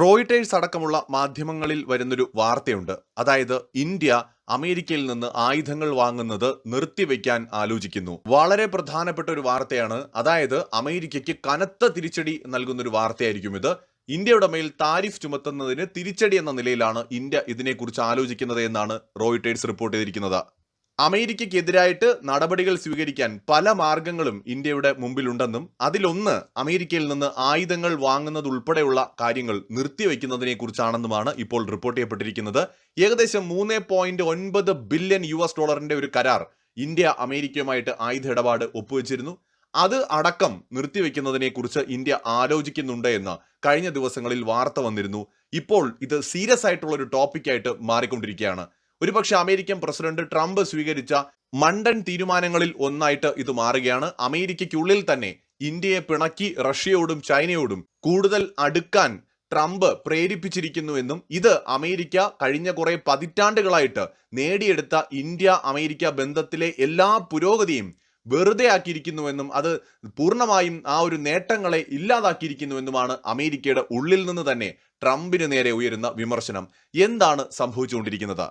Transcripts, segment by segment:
Reuters അടക്കമുള്ള മാധ്യമങ്ങളിൽ വരുന്നൊരു വാർത്തയുണ്ട്. അതായത് ഇന്ത്യ അമേരിക്കയിൽ നിന്ന് ആയുധങ്ങൾ വാങ്ങുന്നത് നിർത്തിവെക്കാൻ ആലോചിക്കുന്നു. വളരെ പ്രധാനപ്പെട്ട ഒരു വാർത്തയാണ്. അതായത് അമേരിക്കയ്ക്ക് കനത്ത തിരിച്ചടി നൽകുന്ന ഒരു വാർത്തയായിരിക്കും ഇത്. ഇന്ത്യയുടെ മേൽ താരിഫ് ചുമത്തുന്നതിന് തിരിച്ചടി എന്ന നിലയിലാണ് ഇന്ത്യ ഇതിനെക്കുറിച്ച് ആലോചിക്കുന്നത് എന്നാണ് റോയിട്ടേഴ്സ് റിപ്പോർട്ട് ചെയ്തിരിക്കുന്നത്. അമേരിക്കയ്ക്കെതിരായിട്ട് നടപടികൾ സ്വീകരിക്കാൻ പല മാർഗങ്ങളും ഇന്ത്യയുടെ മുമ്പിലുണ്ടെന്നും അതിലൊന്ന് അമേരിക്കയിൽ നിന്ന് ആയുധങ്ങൾ വാങ്ങുന്നതുൾപ്പെടെയുള്ള കാര്യങ്ങൾ നിർത്തിവെക്കുന്നതിനെ കുറിച്ചാണെന്നുമാണ് ഇപ്പോൾ റിപ്പോർട്ട് ചെയ്യപ്പെട്ടിരിക്കുന്നത്. ഏകദേശം മൂന്ന് പോയിന്റ് ഒൻപത് ബില്യൺ യു എസ് ഡോളറിന്റെ ഒരു കരാർ ഇന്ത്യ അമേരിക്കയുമായിട്ട് ആയുധ ഇടപാട് ഒപ്പുവെച്ചിരുന്നു. അത് അടക്കം നിർത്തിവെക്കുന്നതിനെ കുറിച്ച് ഇന്ത്യ ആലോചിക്കുന്നുണ്ട് എന്ന് കഴിഞ്ഞ ദിവസങ്ങളിൽ വാർത്ത വന്നിരുന്നു. ഇപ്പോൾ ഇത് സീരിയസ് ആയിട്ടുള്ള ഒരു ടോപ്പിക്കായിട്ട് മാറിക്കൊണ്ടിരിക്കുകയാണ്. ഒരുപക്ഷെ അമേരിക്കൻ പ്രസിഡന്റ് ട്രംപ് സ്വീകരിച്ച മണ്ടൻ തീരുമാനങ്ങളിൽ ഒന്നായിട്ട് ഇത് മാറുകയാണ്. അമേരിക്കയ്ക്കുള്ളിൽ തന്നെ ഇന്ത്യയെ പിണക്കി റഷ്യയോടും ചൈനയോടും കൂടുതൽ അടുക്കാൻ ട്രംപ് പ്രേരിപ്പിച്ചിരിക്കുന്നുവെന്നും ഇത് അമേരിക്ക കഴിഞ്ഞ കുറെ പതിറ്റാണ്ടുകളായിട്ട് നേടിയെടുത്ത ഇന്ത്യ അമേരിക്ക ബന്ധത്തിലെ എല്ലാ പുരോഗതിയും വെറുതെ ആക്കിയിരിക്കുന്നുവെന്നും അത് പൂർണമായും ആ ഒരു നേട്ടങ്ങളെ ഇല്ലാതാക്കിയിരിക്കുന്നുവെന്നുമാണ് അമേരിക്കയുടെ ഉള്ളിൽ നിന്ന് തന്നെ ട്രംപിന് നേരെ ഉയരുന്ന വിമർശനം. എന്താണ് സംഭവിച്ചുകൊണ്ടിരിക്കുന്നത്?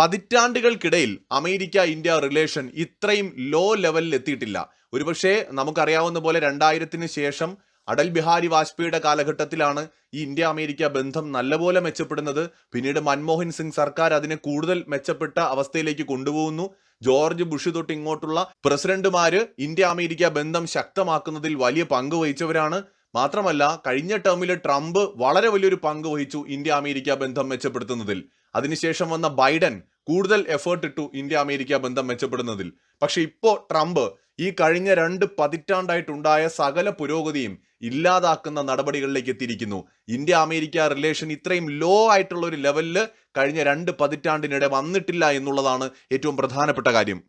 പതിറ്റാണ്ടുകൾക്കിടയിൽ അമേരിക്ക ഇന്ത്യ റിലേഷൻ ഇത്രയും ലോ ലെവലിൽ എത്തിയിട്ടില്ല. ഒരുപക്ഷെ നമുക്കറിയാവുന്ന പോലെ രണ്ടായിരത്തിന് ശേഷം അടൽ ബിഹാരി വാജ്പേയിയുടെ കാലഘട്ടത്തിലാണ് ഈ ഇന്ത്യ അമേരിക്ക ബന്ധം നല്ലപോലെ മെച്ചപ്പെടുന്നത്. പിന്നീട് മൻമോഹൻ സിംഗ് സർക്കാർ അതിനെ കൂടുതൽ മെച്ചപ്പെട്ട അവസ്ഥയിലേക്ക് കൊണ്ടുപോകുന്നു. ജോർജ് ബുഷ് തൊട്ട് ഇങ്ങോട്ടുള്ള പ്രസിഡന്റുമാര് ഇന്ത്യ അമേരിക്ക ബന്ധം ശക്തമാക്കുന്നതിൽ വലിയ പങ്ക് വഹിച്ചവരാണ്. മാത്രമല്ല കഴിഞ്ഞ ടേമിൽ ട്രംപ് വളരെ വലിയൊരു പങ്ക് വഹിച്ചു ഇന്ത്യ അമേരിക്ക ബന്ധം മെച്ചപ്പെടുത്തുന്നതിൽ. അതിനുശേഷം വന്ന ബൈഡൻ കൂടുതൽ എഫേർട്ട് ഇട്ടു ഇന്ത്യ അമേരിക്ക ബന്ധം മെച്ചപ്പെടുന്നതിൽ. പക്ഷെ ഇപ്പോൾ ട്രംപ് ഈ കഴിഞ്ഞ രണ്ട് പതിറ്റാണ്ടായിട്ടുണ്ടായ സകല പുരോഗതിയും ഇല്ലാതാക്കുന്ന നടപടികളിലേക്ക് എത്തിയിരിക്കുന്നു. ഇന്ത്യ അമേരിക്ക റിലേഷൻ ഇത്രയും ലോ ആയിട്ടുള്ള ഒരു ലെവലിൽ കഴിഞ്ഞ രണ്ട് പതിറ്റാണ്ടിനിടെ വന്നിട്ടില്ല എന്നുള്ളതാണ് ഏറ്റവും പ്രധാനപ്പെട്ട കാര്യം.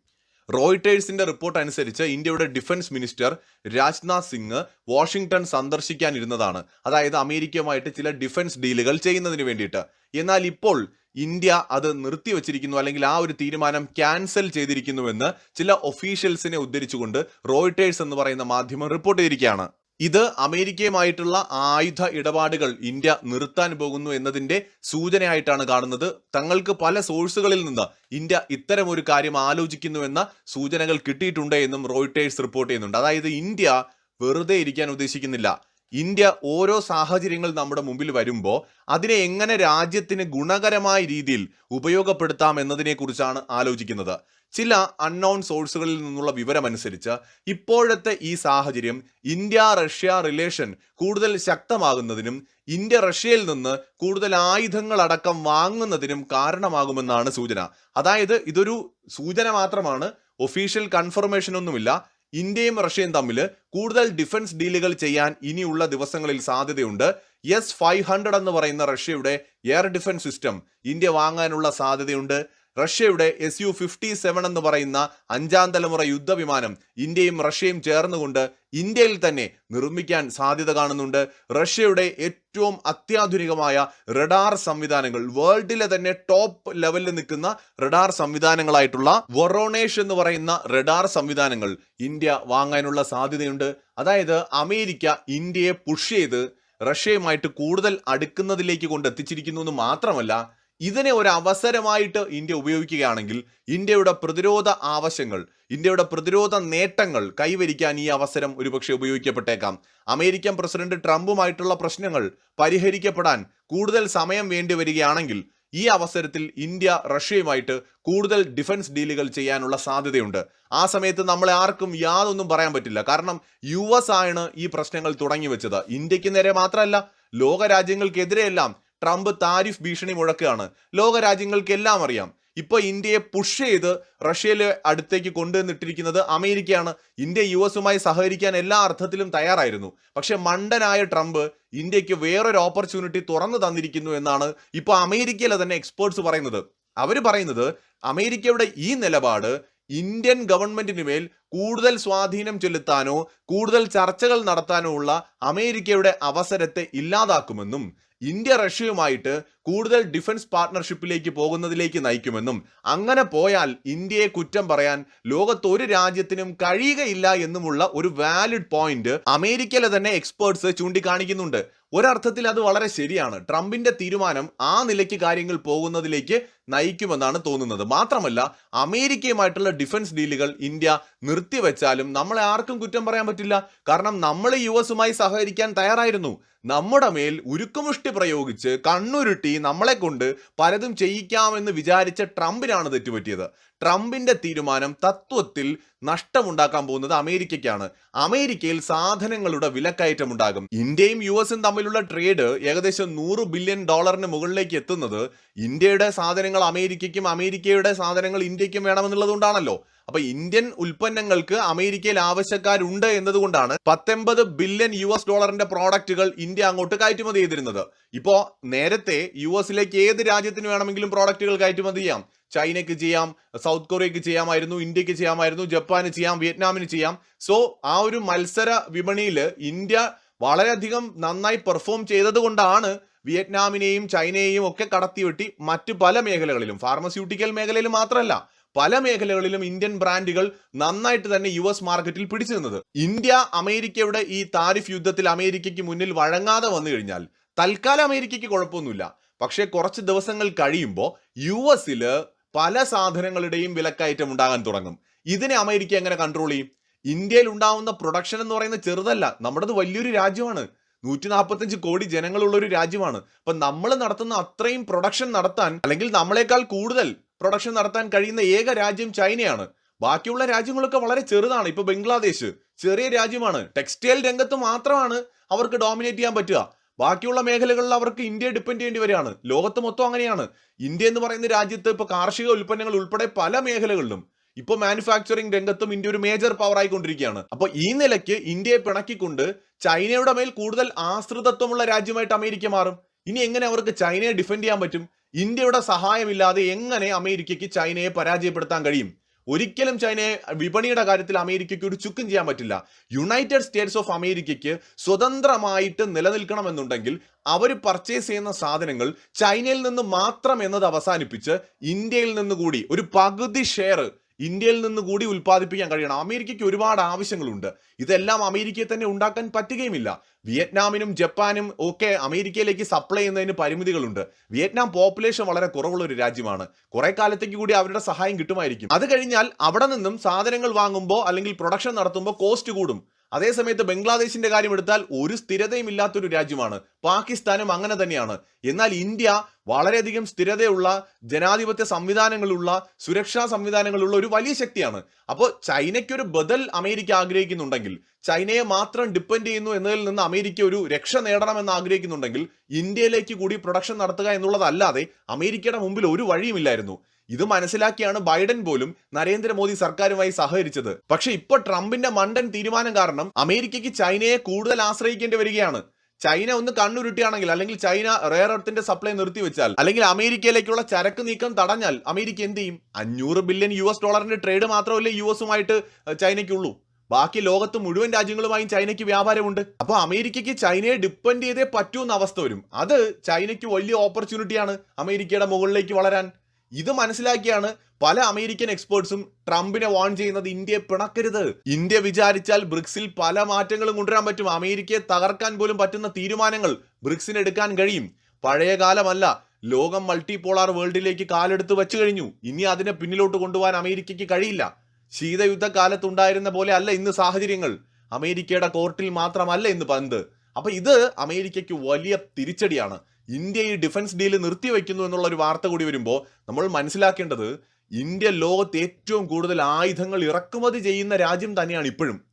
റോയിട്ടേഴ്സിന്റെ റിപ്പോർട്ട് അനുസരിച്ച് ഇന്ത്യയുടെ defence minister Rajnath Singh Washington സന്ദർശിക്കാനിരുന്നതാണ്. അതായത് അമേരിക്കയുമായിട്ട് ചില ഡിഫൻസ് ഡീലുകൾ ചെയ്യുന്നതിന് വേണ്ടിയിട്ട്. എന്നാൽ ഇപ്പോൾ ഇന്ത്യ അത് നിർത്തിവച്ചിരിക്കുന്നു അല്ലെങ്കിൽ ആ ഒരു തീരുമാനം ക്യാൻസൽ ചെയ്തിരിക്കുന്നുവെന്ന് ചില ഒഫീഷ്യൽസിനെ ഉദ്ധരിച്ചുകൊണ്ട് റോയിട്ടേഴ്സ് എന്ന് പറയുന്ന മാധ്യമം റിപ്പോർട്ട് ചെയ്തിരിക്കുകയാണ്. ഇത് അമേരിക്കയുമായിട്ടുള്ള ആയുധ ഇടപാടുകൾ ഇന്ത്യ നിർത്താൻ പോകുന്നു എന്നതിന്റെ സൂചനയായിട്ടാണ് കാണുന്നത്. തങ്ങൾക്ക് പല സോഴ്സുകളിൽ നിന്ന് ഇന്ത്യ ഇത്തരം ഒരു കാര്യം ആലോചിക്കുന്നുവെന്ന സൂചനകൾ കിട്ടിയിട്ടുണ്ട് എന്നും റോയിട്ടേഴ്സ് റിപ്പോർട്ട് ചെയ്യുന്നുണ്ട്. അതായത് ഇന്ത്യ വെറുതെ ഇരിക്കാൻ ഉദ്ദേശിക്കുന്നില്ല. ഇന്ത്യ ഓരോ സാഹചര്യങ്ങൾ നമ്മുടെ മുമ്പിൽ വരുമ്പോൾ അതിനെ എങ്ങനെ രാജ്യത്തിന് ഗുണകരമായ രീതിയിൽ ഉപയോഗപ്പെടുത്താം എന്നതിനെക്കുറിച്ചാണ് ആലോചിക്കുന്നത്. ചില അൺനോൺ സോഴ്സുകളിൽ നിന്നുള്ള വിവരമനുസരിച്ച് ഇപ്പോഴത്തെ ഈ സാഹചര്യം ഇന്ത്യ റഷ്യ റിലേഷൻ കൂടുതൽ ശക്തമാകുന്നതിനും ഇന്ത്യ റഷ്യയിൽ നിന്ന് കൂടുതൽ ആയുധങ്ങൾ അടക്കം വാങ്ങുന്നതിനും കാരണമാകുമെന്നാണ് സൂചന. അതായത് ഇതൊരു സൂചന മാത്രമാണ്. ഒഫീഷ്യൽ കൺഫർമേഷൻ ഒന്നുമില്ല. ഇന്ത്യയും റഷ്യയും തമ്മിൽ കൂടുതൽ ഡിഫൻസ് ഡീലുകൾ ചെയ്യാൻ ഇനിയുള്ള ദിവസങ്ങളിൽ സാധ്യതയുണ്ട്. എസ് ഫൈവ് ഹൺഡ്രഡ് എന്ന് പറയുന്ന റഷ്യയുടെ എയർ ഡിഫൻസ് സിസ്റ്റം ഇന്ത്യ വാങ്ങാനുള്ള സാധ്യതയുണ്ട്. റഷ്യയുടെ എസ് യു ഫിഫ്റ്റി സെവൻ എന്ന് പറയുന്ന അഞ്ചാം തലമുറ യുദ്ധവിമാനം ഇന്ത്യയും റഷ്യയും ചേർന്നുകൊണ്ട് ഇന്ത്യയിൽ തന്നെ നിർമ്മിക്കാൻ സാധ്യത കാണുന്നുണ്ട്. റഷ്യയുടെ ഏറ്റവും അത്യാധുനികമായ റഡാർ സംവിധാനങ്ങൾ വേൾഡിലെ തന്നെ ടോപ്പ് ലെവലിൽ നിൽക്കുന്ന റഡാർ സംവിധാനങ്ങളായിട്ടുള്ള വൊറോണേഷ് എന്ന് പറയുന്ന റഡാർ സംവിധാനങ്ങൾ ഇന്ത്യ വാങ്ങാനുള്ള സാധ്യതയുണ്ട്. അതായത് അമേരിക്ക ഇന്ത്യയെ പുഷ് ചെയ്ത് റഷ്യയുമായിട്ട് കൂടുതൽ അടുക്കുന്നതിലേക്ക് കൊണ്ട് എത്തിച്ചിരിക്കുന്നു എന്ന് മാത്രമല്ല ഇതിനെ ഒരു അവസരമായിട്ട് ഇന്ത്യ ഉപയോഗിക്കുകയാണെങ്കിൽ ഇന്ത്യയുടെ പ്രതിരോധ ആവശ്യങ്ങൾ ഇന്ത്യയുടെ പ്രതിരോധ നേട്ടങ്ങൾ കൈവരിക്കാൻ ഈ അവസരം ഒരുപക്ഷെ ഉപയോഗിക്കപ്പെട്ടേക്കാം. അമേരിക്കൻ പ്രസിഡന്റ് ട്രംപുമായിട്ടുള്ള പ്രശ്നങ്ങൾ പരിഹരിക്കപ്പെടാൻ കൂടുതൽ സമയം വേണ്ടി വരികയാണെങ്കിൽ ഈ അവസരത്തിൽ ഇന്ത്യ റഷ്യയുമായിട്ട് കൂടുതൽ ഡിഫൻസ് ഡീലുകൾ ചെയ്യാനുള്ള സാധ്യതയുണ്ട്. ആ സമയത്ത് നമ്മളെ ആർക്കും യാതൊന്നും പറയാൻ പറ്റില്ല. കാരണം യു എസ് ആണ് ഈ പ്രശ്നങ്ങൾ തുടങ്ങി വെച്ചത് ഇന്ത്യയ്ക്ക് നേരെ മാത്രമല്ല ലോക രാജ്യങ്ങൾക്കെതിരെയെല്ലാം ട്രംപ് താരിഫ് ഭീഷണി മുഴക്കുകയാണ്. ലോക രാജ്യങ്ങൾക്കെല്ലാം അറിയാം. ഇപ്പോൾ ഇന്ത്യയെ പുഷ് ചെയ്ത് റഷ്യയിലെ അടുത്തേക്ക് കൊണ്ടുവന്നിട്ടിരിക്കുന്നത് അമേരിക്കയാണ്. ഇന്ത്യ യു എസുമായി സഹകരിക്കാൻ എല്ലാ അർത്ഥത്തിലും തയ്യാറായിരുന്നു. പക്ഷെ മണ്ടനായ ട്രംപ് ഇന്ത്യയ്ക്ക് വേറൊരു ഓപ്പർച്യൂണിറ്റി തുറന്നു തന്നിരിക്കുന്നു എന്നാണ് ഇപ്പോൾ അമേരിക്കയിലെ തന്നെ എക്സ്പേർട്സ് പറയുന്നത്. അവർ പറയുന്നത് അമേരിക്കയുടെ ഈ നിലപാട് ഇന്ത്യൻ ഗവൺമെന്റിന് മേൽ കൂടുതൽ സ്വാധീനം ചെലുത്താനോ കൂടുതൽ ചർച്ചകൾ നടത്താനോ ഉള്ള അമേരിക്കയുടെ അവസരത്തെ ഇല്ലാതാക്കുമെന്നും ഇന്ത്യ റഷ്യയുമായിട്ട് കൂടുതൽ ഡിഫൻസ് പാർട്ണർഷിപ്പിലേക്ക് പോകുന്നതിലേക്ക് നയിക്കുമെന്നും അങ്ങനെ പോയാൽ ഇന്ത്യയെ കുറ്റം പറയാൻ ലോകത്ത് ഒരു രാജ്യത്തിനും കഴിയുകയില്ല എന്നുമുള്ള ഒരു വാലിഡ് പോയിന്റ് അമേരിക്കയിലെ തന്നെ എക്സ്പേർട്സ് ചൂണ്ടിക്കാണിക്കുന്നുണ്ട്. ഒരർത്ഥത്തിൽ അത് വളരെ ശരിയാണ്. ട്രംപിന്റെ തീരുമാനം ആ നിലയ്ക്ക് കാര്യങ്ങൾ പോകുന്നതിലേക്ക് നയിക്കുമെന്നാണ് തോന്നുന്നത്. മാത്രമല്ല അമേരിക്കയുമായിട്ടുള്ള ഡിഫൻസ് ഡീലുകൾ ഇന്ത്യ നിർത്തിവെച്ചാലും നമ്മളെ ആർക്കും കുറ്റം പറയാൻ പറ്റില്ല. കാരണം നമ്മൾ യു എസുമായി സഹകരിക്കാൻ തയ്യാറായിരുന്നു. നമ്മുടെ മേൽ ഉരുക്കുമുഷ്ടി പ്രയോഗിച്ച് കണ്ണുരുട്ടി നമ്മളെ കൊണ്ട് പലതും ചെയ്യിക്കാമെന്ന് വിചാരിച്ച ട്രംപിനാണ് തെറ്റുപറ്റിയത്. ട്രംപിന്റെ തീരുമാനം തത്വത്തിൽ നഷ്ടമുണ്ടാക്കാൻ പോകുന്നത് അമേരിക്കയ്ക്കാണ്. അമേരിക്കയിൽ സാധനങ്ങളുടെ വിലക്കയറ്റം ഉണ്ടാകും ഇന്ത്യയും യു എസും തമ്മിലുള്ള ട്രേഡ് ഏകദേശം നൂറ് ബില്യൺ ഡോളറിന് മുകളിലേക്ക് എത്തുന്നത് ഇന്ത്യയുടെ സാധനങ്ങൾ അമേരിക്കയ്ക്കും അമേരിക്കയുടെ സാധനങ്ങൾ ഇന്ത്യക്കും വേണമെന്നുള്ളത് കൊണ്ടാണല്ലോ അപ്പൊ ഇന്ത്യൻ ഉൽപ്പന്നങ്ങൾക്ക് അമേരിക്കയിൽ ആവശ്യക്കാരുണ്ട് എന്നതുകൊണ്ടാണ് പത്തൊമ്പത് ബില്യൺ യു എസ് ഡോളറിന്റെ പ്രോഡക്റ്റുകൾ ഇന്ത്യ അങ്ങോട്ട് കയറ്റുമതി ചെയ്തിരുന്നത്. ഇപ്പോ നേരത്തെ യു എസിലേക്ക് ഏത് രാജ്യത്തിന് വേണമെങ്കിലും പ്രോഡക്റ്റുകൾ കയറ്റുമതി ചെയ്യാം. ചൈനയ്ക്ക് ചെയ്യാം സൗത്ത് കൊറിയക്ക് ചെയ്യാമായിരുന്നു ഇന്ത്യയ്ക്ക് ചെയ്യാമായിരുന്നു ജപ്പാന് ചെയ്യാം വിയറ്റ്നാമിന് ചെയ്യാം. സോ ആ ഒരു മത്സര വിപണിയിൽ ഇന്ത്യ വളരെയധികം നന്നായി പെർഫോം ചെയ്തത് കൊണ്ടാണ് വിയറ്റ്നാമിനെയും ചൈനയെയും ഒക്കെ കടത്തിവെട്ടി മറ്റ് പല മേഖലകളിലും ഫാർമസ്യൂട്ടിക്കൽ മേഖലയിൽ മാത്രമല്ല പല മേഖലകളിലും ഇന്ത്യൻ ബ്രാൻഡുകൾ നന്നായിട്ട് തന്നെ യു എസ് മാർക്കറ്റിൽ പിടിച്ചു നിന്നത്. ഇന്ത്യ അമേരിക്കയുടെ ഈ താരിഫ് യുദ്ധത്തിൽ അമേരിക്കയ്ക്ക് മുന്നിൽ വഴങ്ങാതെ വന്നു കഴിഞ്ഞാൽ തൽക്കാലം അമേരിക്കയ്ക്ക് കുഴപ്പമൊന്നുമില്ല. പക്ഷേ കുറച്ച് ദിവസങ്ങൾ കഴിയുമ്പോൾ യു എസിൽ പല സാധനങ്ങളുടെയും വിലക്കയറ്റം ഉണ്ടാകാൻ തുടങ്ങും. ഇതിനെ അമേരിക്ക എങ്ങനെ കൺട്രോൾ ചെയ്യും? ഇന്ത്യയിൽ ഉണ്ടാവുന്ന പ്രൊഡക്ഷൻ എന്ന് പറയുന്നത് ചെറുതല്ല. നമ്മുടേത് വലിയൊരു രാജ്യമാണ്. നൂറ്റി നാൽപ്പത്തഞ്ച് കോടി ജനങ്ങളുള്ള ഒരു രാജ്യമാണ്. അപ്പൊ നമ്മൾ നടത്തുന്ന അത്രയും പ്രൊഡക്ഷൻ നടത്താൻ അല്ലെങ്കിൽ നമ്മളെക്കാൾ കൂടുതൽ പ്രൊഡക്ഷൻ നടത്താൻ കഴിയുന്ന ഏക രാജ്യം ചൈനയാണ്. ബാക്കിയുള്ള രാജ്യങ്ങളൊക്കെ വളരെ ചെറുതാണ്. ഇപ്പൊ ബംഗ്ലാദേശ് ചെറിയ രാജ്യമാണ്. ടെക്സ്റ്റൈൽ രംഗത്ത് മാത്രമാണ് അവർക്ക് ഡോമിനേറ്റ് ചെയ്യാൻ പറ്റുക. ബാക്കിയുള്ള മേഖലകളിൽ അവർക്ക് ഇന്ത്യ ഡിപ്പെൻഡ് ചെയ്യേണ്ടി വരികയാണ്. ലോകത്ത് മൊത്തം അങ്ങനെയാണ്. ഇന്ത്യ എന്ന് പറയുന്ന രാജ്യത്ത് ഇപ്പൊ കാർഷിക ഉൽപ്പന്നങ്ങൾ ഉൾപ്പെടെ പല മേഖലകളിലും ഇപ്പോൾ മാനുഫാക്ചറിംഗ് രംഗത്തും ഇന്ത്യ ഒരു മേജർ പവർ ആയിക്കൊണ്ടിരിക്കുകയാണ്. അപ്പോൾ ഈ നിലയ്ക്ക് ഇന്ത്യയെ പിണക്കിക്കൊണ്ട് ചൈനയുടെ മേൽ കൂടുതൽ ആശ്രിതത്വമുള്ള രാജ്യമായിട്ട് അമേരിക്ക മാറും. ഇനി എങ്ങനെ അവർക്ക് ചൈനയെ ഡിഫെൻഡ് ചെയ്യാൻ പറ്റും? ഇന്ത്യയുടെ സഹായമില്ലാതെ എങ്ങനെ അമേരിക്കയ്ക്ക് ചൈനയെ പരാജയപ്പെടുത്താൻ കഴിയും? ഒരിക്കലും ചൈനയെ വിപണിയുടെ കാര്യത്തിൽ അമേരിക്കയ്ക്ക് ഒരു ചുക്കും ചെയ്യാൻ പറ്റില്ല. യുണൈറ്റഡ് സ്റ്റേറ്റ്സ് ഓഫ് അമേരിക്കയ്ക്ക് സ്വതന്ത്രമായിട്ട് നിലനിൽക്കണമെന്നുണ്ടെങ്കിൽ അവർ പർച്ചേസ് ചെയ്യുന്ന സാധനങ്ങൾ ചൈനയിൽ നിന്ന് മാത്രം എന്നത് അവസാനിപ്പിച്ച് ഇന്ത്യയിൽ നിന്ന് കൂടി ഒരു പകുതി ഷെയർ ഇന്ത്യയിൽ നിന്ന് കൂടി ഉൽപ്പാദിപ്പിക്കാൻ കഴിയണം. അമേരിക്കയ്ക്ക് ഒരുപാട് ആവശ്യങ്ങളുണ്ട്. ഇതെല്ലാം അമേരിക്കയെ തന്നെ ഉണ്ടാക്കാൻ പറ്റുകയുമില്ല. വിയറ്റ്നാമിനും ജപ്പാനും ഒക്കെ അമേരിക്കയിലേക്ക് സപ്ലൈ ചെയ്യുന്നതിന് പരിമിതികളുണ്ട്. വിയറ്റ്നാം പോപ്പുലേഷൻ വളരെ കുറവുള്ള ഒരു രാജ്യമാണ്. കുറെ കാലത്തേക്ക് കൂടി അവരുടെ സഹായം കിട്ടുമായിരിക്കും. അത് കഴിഞ്ഞാൽ അവിടെ നിന്നും സാധനങ്ങൾ വാങ്ങുമ്പോൾ അല്ലെങ്കിൽ പ്രൊഡക്ഷൻ നടത്തുമ്പോൾ കോസ്റ്റ് കൂടും. അതേസമയത്ത് ബംഗ്ലാദേശിന്റെ കാര്യം എടുത്താൽ ഒരു സ്ഥിരതയും ഇല്ലാത്തൊരു രാജ്യമാണ്. പാകിസ്ഥാനും അങ്ങനെ തന്നെയാണ്. എന്നാൽ ഇന്ത്യ വളരെയധികം സ്ഥിരതയുള്ള ജനാധിപത്യ സംവിധാനങ്ങളുള്ള സുരക്ഷാ സംവിധാനങ്ങളുള്ള ഒരു വലിയ ശക്തിയാണ്. അപ്പോൾ ചൈനയ്ക്കൊരു ബദൽ അമേരിക്ക ആഗ്രഹിക്കുന്നുണ്ടെങ്കിൽ ചൈനയെ മാത്രം ഡിപ്പെൻഡ് ചെയ്യുന്നു എന്നതിൽ നിന്ന് അമേരിക്ക ഒരു രക്ഷ നേടണമെന്ന് ആഗ്രഹിക്കുന്നുണ്ടെങ്കിൽ ഇന്ത്യയിലേക്ക് കൂടി പ്രൊഡക്ഷൻ നടത്തുക എന്നുള്ളതല്ലാതെ അമേരിക്കയുടെ മുമ്പിൽ ഒരു വഴിയുമില്ലായിരുന്നു. ഇത് മനസ്സിലാക്കിയാണ് ബൈഡൻ പോലും നരേന്ദ്രമോദി സർക്കാരുമായി സഹകരിച്ചത്. പക്ഷേ ഇപ്പോൾ ട്രംപിന്റെ മണ്ടൻ തീരുമാനം കാരണം അമേരിക്കയ്ക്ക് ചൈനയെ കൂടുതൽ ആശ്രയിക്കേണ്ടി വരികയാണ്. ചൈന ഒന്ന് കണ്ണുരുട്ടിയാണെങ്കിൽ അല്ലെങ്കിൽ ചൈന റെയർ എർത്തിന്റെ സപ്ലൈ നിർത്തിവെച്ചാൽ അല്ലെങ്കിൽ അമേരിക്കയിലേക്കുള്ള ചരക്ക് നീക്കം തടഞ്ഞാൽ അമേരിക്ക എന്ത് ചെയ്യും? അഞ്ഞൂറ് ബില്യൺ യു എസ് ഡോളറിന്റെ ട്രേഡ് മാത്രമല്ലേ യു എസുമായിട്ട് ചൈനയ്ക്കുള്ളൂ. ബാക്കി ലോകത്ത് മുഴുവൻ രാജ്യങ്ങളുമായും ചൈനയ്ക്ക് വ്യാപാരമുണ്ട്. അപ്പോൾ അമേരിക്കയ്ക്ക് ചൈനയെ ഡിപ്പെൻഡ് ചെയ്തേ പറ്റൂ എന്ന അവസ്ഥ വരും. അത് ചൈനയ്ക്ക് വലിയ ഓപ്പർച്യൂണിറ്റിയാണ് അമേരിക്കയുടെ മുകളിലേക്ക് വളരാൻ. ഇത് മനസ്സിലാക്കിയാണ് പല അമേരിക്കൻ എക്സ്പേർട്സും ട്രംപിനെ വാൺ ചെയ്യുന്നത് ഇന്ത്യയെ പിണക്കരുത്. ഇന്ത്യ വിചാരിച്ചാൽ ബ്രിക്സിൽ പല മാറ്റങ്ങളും കൊണ്ടുവരാൻ പറ്റും. അമേരിക്കയെ തകർക്കാൻ പോലും പറ്റുന്ന തീരുമാനങ്ങൾ ബ്രിക്സിന് എടുക്കാൻ കഴിയും. പഴയ കാലമല്ല ലോകം മൾട്ടിപോളാർ വേൾഡിലേക്ക് കാലെടുത്ത് വെച്ചു കഴിഞ്ഞു. ഇനി അതിനെ പിന്നിലോട്ട് കൊണ്ടുപോകാൻ അമേരിക്കയ്ക്ക് കഴിയില്ല. ശീതയുദ്ധ കാലത്തുണ്ടായിരുന്ന പോലെ അല്ല ഇന്ന് സാഹചര്യങ്ങൾ. അമേരിക്കയുടെ കോർട്ടിൽ മാത്രമല്ല ഇന്ന് പന്ത്. അപ്പൊ ഇത് അമേരിക്കയ്ക്ക് വലിയ തിരിച്ചടിയാണ്. ഇന്ത്യ ഈ ഡിഫൻസ് ഡീൽ നിർത്തിവെക്കുന്നു എന്നുള്ള ഒരു വാർത്ത കൂടി വരുമ്പോൾ നമ്മൾ മനസ്സിലാക്കേണ്ടത് ഇന്ത്യ ലോകത്ത് ഏറ്റവും കൂടുതൽ ആയുധങ്ങൾ ഇറക്കുമതി ചെയ്യുന്ന രാജ്യം തന്നെയാണ് ഇപ്പോഴും.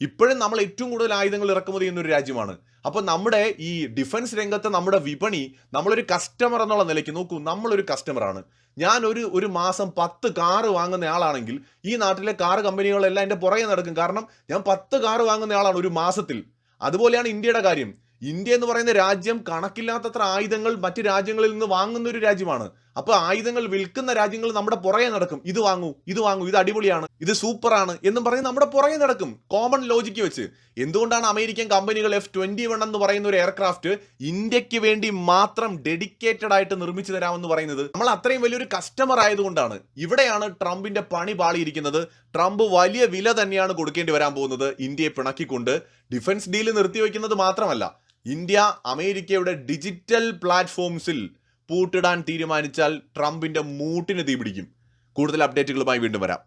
ഇപ്പോഴും നമ്മൾ ഏറ്റവും കൂടുതൽ ആയുധങ്ങൾ ഇറക്കുമതി ചെയ്യുന്ന ഒരു രാജ്യമാണ്. അപ്പോൾ നമ്മുടെ ഈ ഡിഫൻസ് രംഗത്തെ നമ്മുടെ വിപണി നമ്മളൊരു കസ്റ്റമർ എന്നുള്ള നിലയ്ക്ക് നോക്കൂ നമ്മളൊരു കസ്റ്റമറാണ് ഞാൻ ഒരു ഒരു മാസം പത്ത് കാറ് വാങ്ങുന്ന ആളാണെങ്കിൽ ഈ നാട്ടിലെ കാർ കമ്പനികളെല്ലാം എന്റെ പുറകെ നടക്കും. കാരണം ഞാൻ പത്ത് കാറ് വാങ്ങുന്ന ആളാണ് ഒരു മാസത്തിൽ. അതുപോലെയാണ് ഇന്ത്യയുടെ കാര്യം. ഇന്ത്യ എന്ന് പറയുന്ന രാജ്യം കണക്കില്ലാത്തത്ര ആയുധങ്ങൾ മറ്റു രാജ്യങ്ങളിൽ നിന്ന് വാങ്ങുന്ന ഒരു രാജ്യമാണ്. അപ്പൊ ആയുധങ്ങൾ വിൽക്കുന്ന രാജ്യങ്ങൾ നമ്മുടെ പുറകെ നടക്കും. ഇത് വാങ്ങൂ ഇത് വാങ്ങൂ ഇത് അടിപൊളിയാണ് ഇത് സൂപ്പറാണ് എന്നും പറഞ്ഞ് നമ്മുടെ പുറകെ നടക്കും. കോമൺ ലോജിക്ക് വെച്ച്. എന്തുകൊണ്ടാണ് അമേരിക്കൻ കമ്പനികൾ എഫ് ട്വന്റി വൺ എന്ന് പറയുന്ന ഒരു എയർക്രാഫ്റ്റ് ഇന്ത്യയ്ക്ക് വേണ്ടി മാത്രം ഡെഡിക്കേറ്റഡ് ആയിട്ട് നിർമ്മിച്ചു തരാമെന്ന് പറയുന്നത്? നമ്മൾ അത്രയും വലിയൊരു കസ്റ്റമർ ആയതുകൊണ്ടാണ്. ഇവിടെയാണ് ട്രംപിന്റെ പണി പാളിയിരിക്കുന്നത്. ട്രംപ് വലിയ വില തന്നെയാണ് കൊടുക്കേണ്ടി വരാൻ പോകുന്നത്. ഇന്ത്യയെ പിണക്കിക്കൊണ്ട്. ഡിഫൻസ് ഡീൽ നിർത്തിവെക്കുന്നത് മാത്രമല്ല. ഇന്ത്യ അമേരിക്കയുടെ ഡിജിറ്റൽ പ്ലാറ്റ്ഫോംസിൽ പൂട്ടിടാൻ തീരുമാനിച്ചാൽ ട്രംപിന്റെ മൂട്ടിന് തീപിടിക്കും. കൂടുതൽ അപ്ഡേറ്റുകളുമായി വീണ്ടും വരാം.